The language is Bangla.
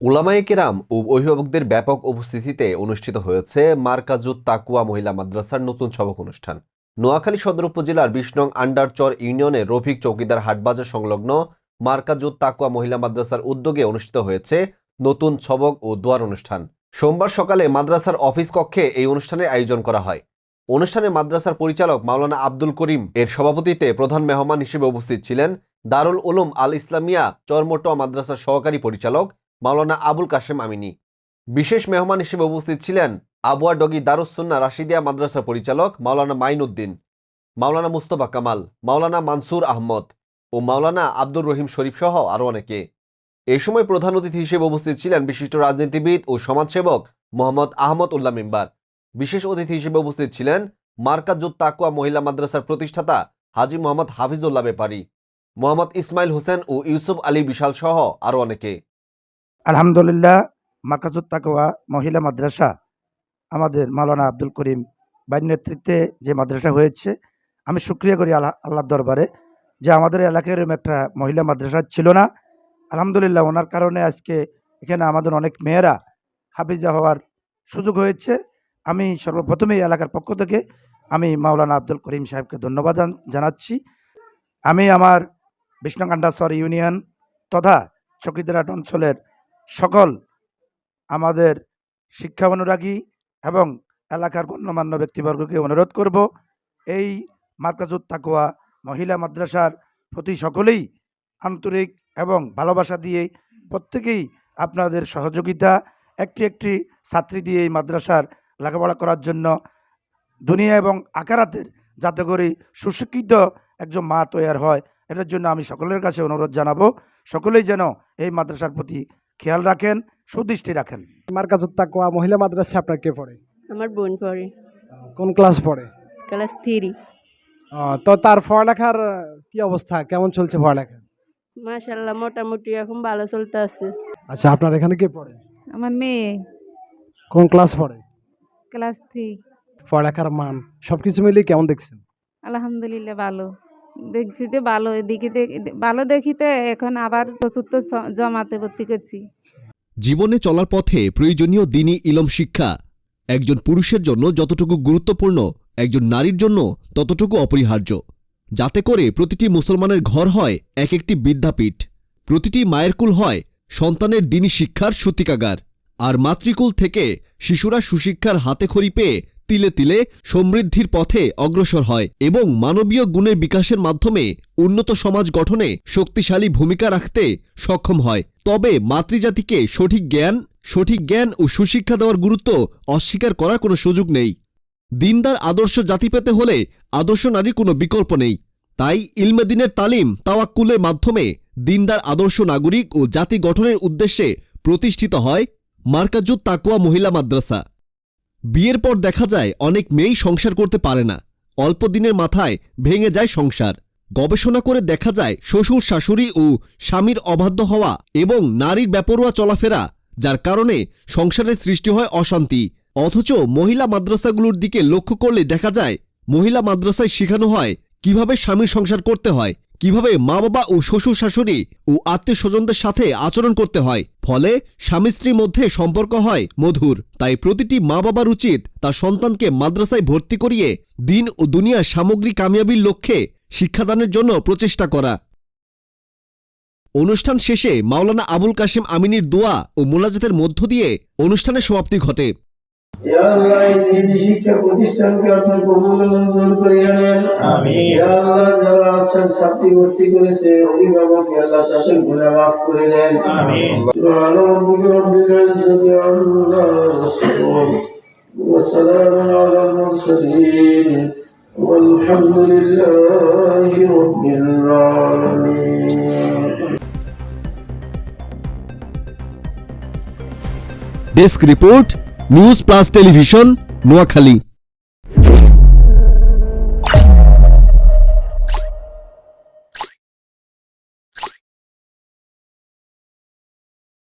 উলামায়ে কেরাম ও অভিভাবকদের ব্যাপক উপস্থিতিতে অনুষ্ঠিত হয়েছে মার্কাজুত তাকুয়া মহিলা মাদ্রাসার নতুন সবক অনুষ্ঠান। নোয়াখালী সদর উপজেলার নং আন্ডারচর ইউনিয়নের রফিক চৌকিদার হাটবাজার সংলগ্ন মার্কাজুত তাকুয়া মহিলা মাদ্রাসার উদ্যোগে অনুষ্ঠিত হয়েছে নতুন সবক ও দোয়ার অনুষ্ঠান। সোমবার সকালে মাদ্রাসার অফিস কক্ষে এই অনুষ্ঠানের আয়োজন করা হয়। অনুষ্ঠানে মাদ্রাসার পরিচালক মাওলানা আব্দুল করিম এর সভাপতিতে প্রধান মেহমান হিসেবে উপস্থিত ছিলেন দারুল উলুম আল ইসলামিয়া চরমোটোয়া মাদ্রাসার সহকারী পরিচালক মাওলানা আবুল কাশেম আমিনী। বিশেষ মেহমান হিসেবে উপস্থিত ছিলেন আবুয়া ডগি দারুসুন্না রাশিদিয়া মাদ্রাসার পরিচালক মাওলানা মাইনুদ্দিন, মাওলানা মুস্তফা কামাল, মাওলানা মানসুর আহমদ ও মাওলানা আব্দুর রহিম শরীফ সহ আরও অনেকে। এ সময় প্রধান অতিথি হিসেবে উপস্থিত ছিলেন বিশিষ্ট রাজনীতিবিদ ও সমাজসেবক মোহাম্মদ আহমদ উল্লাহ মিম্বার। বিশেষ অতিথি হিসেবে উপস্থিত ছিলেন মার্কাজুত তাকুয়া মহিলা মাদ্রাসার প্রতিষ্ঠাতা হাজি মোহাম্মদ হাফিজুল্লাহ বেপারি, মোহাম্মদ ইসমাইল হোসেন ও ইউসুফ আলী বিশাল সহ আরও অনেকে। আলহামদুলিল্লাহ মাকাজুত তাকওয়া, মহিলা মাদ্রাসা, আমাদের মাওলানা আব্দুল করিম বাইর নেতৃত্বে যে মাদ্রাসা হয়েছে, আমি সুক্রিয়া করি আল্লাহ, আল্লাহর দরবারে যে আমাদের এলাকায় এরকম একটা মহিলা মাদ্রাসা ছিল না। আলহামদুলিল্লাহ, ওনার কারণে আজকে এখানে আমাদের অনেক মেয়েরা হাফিজা হওয়ার সুযোগ হয়েছে। আমি সর্বপ্রথমে এই এলাকার পক্ষ থেকে আমি মাওলানা আব্দুল করিম সাহেবকে ধন্যবাদ জানাচ্ছি। আমি আমার বিষ্ণুকান্ডাসর ইউনিয়ন তথা চকিদারাট অঞ্চলের সকল আমাদের শিক্ষা অনুরাগী এবং এলাকার গণ্যমান্য ব্যক্তিবর্গকে অনুরোধ করব, এই মার্কাজুত তাকোয়া মহিলা মাদ্রাসার প্রতি সকলেই আন্তরিক এবং ভালোবাসা দিয়ে প্রত্যেকেই আপনাদের সহযোগিতা, একটি একটি ছাত্রী দিয়ে এই মাদ্রাসার লেখাপড়া করার জন্য দুনিয়া এবং আকারাতের যাতে করে সুশিক্ষিত একজন মা তৈয়ার হয়, এটার জন্য আমি সকলের কাছে অনুরোধ জানাব, সকলেই যেন এই মাদ্রাসার প্রতি খেয়াল রাখেন সুদৃষ্টি রাখেন। মার্কাজুত তাকওয়া মহিলা মাদ্রাসা আপনার কে পড়ে? আমার বোন পড়ে। কোন ক্লাস পড়ে? Class three. তো তার পড়ালেখার কি অবস্থা? কেমন চলছে পড়ালেখা? মাশাল্লাহ মোটামুটি এখন ভালো চলতে আছে। আচ্ছা আপনার এখানে কে পড়ে? আমার মেয়ে। কোন ক্লাস পড়ে? Class three. পড়ালেখার মান সব কিছু মিলিয়ে কেমন দেখছেন? আলহামদুলিল্লাহ ভালো। দেখছি তো ভালো, এদিকে ভালো দেখিতে এখন আবার চতুর্থ জমাতে ভর্তি করছি। জীবনে চলার পথে প্রয়োজনীয় দিনই ইলম শিক্ষা। একজন পুরুষের জন্য যতটুকু গুরুত্বপূর্ণ, একজন নারীর জন্য ততটুকু অপরিহার্য। যাতে করে প্রতিটি মুসলমানের ঘর হয় এক একটি বিদ্যাপীঠ। প্রতিটি মায়ের কুল হয় সন্তানের দিনই শিক্ষার সূতিকাগার। আর মাতৃকুল থেকে শিশুরা সুশিক্ষার হাতে খড়ি পেয়ে তিলে তিলে সমৃদ্ধির পথে অগ্রসর হয় এবং মানবীয় গুণের বিকাশের মাধ্যমে উন্নত সমাজ গঠনে শক্তিশালী ভূমিকা রাখতে সক্ষম হয়। তবে মাতৃজাতিকে সঠিক জ্ঞান সঠিক জ্ঞান ও সুশিক্ষা দেওয়ার গুরুত্ব অস্বীকার করার কোনো সুযোগ নেই। দিনদার আদর্শ জাতি পেতে হলে আদর্শ নারীর কোনো বিকল্প নেই। তাই ইলমেদিনের তালিম তাওয়াক্কুলের মাধ্যমে দিনদার আদর্শ নাগরিক ও জাতি গঠনের উদ্দেশ্যে প্রতিষ্ঠিত হয় মার্কাজুত তাকুয়া মহিলা মাদ্রাসা। বিয়ের পর দেখা যায় অনেক মেয়েই সংসার করতে পারে না। অল্প দিনের মাথায় ভেঙে যায় সংসার। গবেষণা করে দেখা যায় শ্বশুর, শাশুড়ি ও স্বামীর অবাধ্য হওয়া এবং নারীর বেপরোয়া চলাফেরা, যার কারণে সংসারের সৃষ্টি হয় অশান্তি। অথচ মহিলা মাদ্রাসাগুলোর দিকে লক্ষ্য করলে দেখা যায় মহিলা মাদ্রাসায় শেখানো হয় কীভাবে স্বামীর সংসার করতে হয়। কীভাবে মা বাবা ও শ্বশুর শাশুড়ি ও আত্মীয় স্বজনদের সাথে আচরণ করতে হয়? ফলে স্বামী স্ত্রীর মধ্যে সম্পর্ক হয় মধুর। তাই প্রতিটি মা বাবার উচিত তার সন্তানকে মাদ্রাসায় ভর্তি করিয়ে দিন ও দুনিয়ার সামগ্রিক কামিয়াবির লক্ষ্যে শিক্ষাদানের জন্য প্রচেষ্টা করা। অনুষ্ঠান শেষে মাওলানা আবুল কাশেম আমিনীর দোয়া ও মোনাজাতের মধ্য দিয়ে অনুষ্ঠানের সমাপ্তি ঘটে। ইয়া আল্লাহ এই দিনী শিক্ষা প্রতিষ্ঠানকে আপনার কবুল মঞ্জুর করিয়া নেন ইয়া আল্লাহ যারা আছেন ছাত্রী ভর্তি করেছে অভিভাবক ইয়া আল্লাহ তাদের গুনাহ মাফ করে দেন সুবহান রাব্বিকা রব্বিল ইজ্জাতি আম্মা ইয়াসিফুন ওয়া সালামুন আলাল মুরসালিন والحمد لله رب العالمين desk report news plus television Noakhali.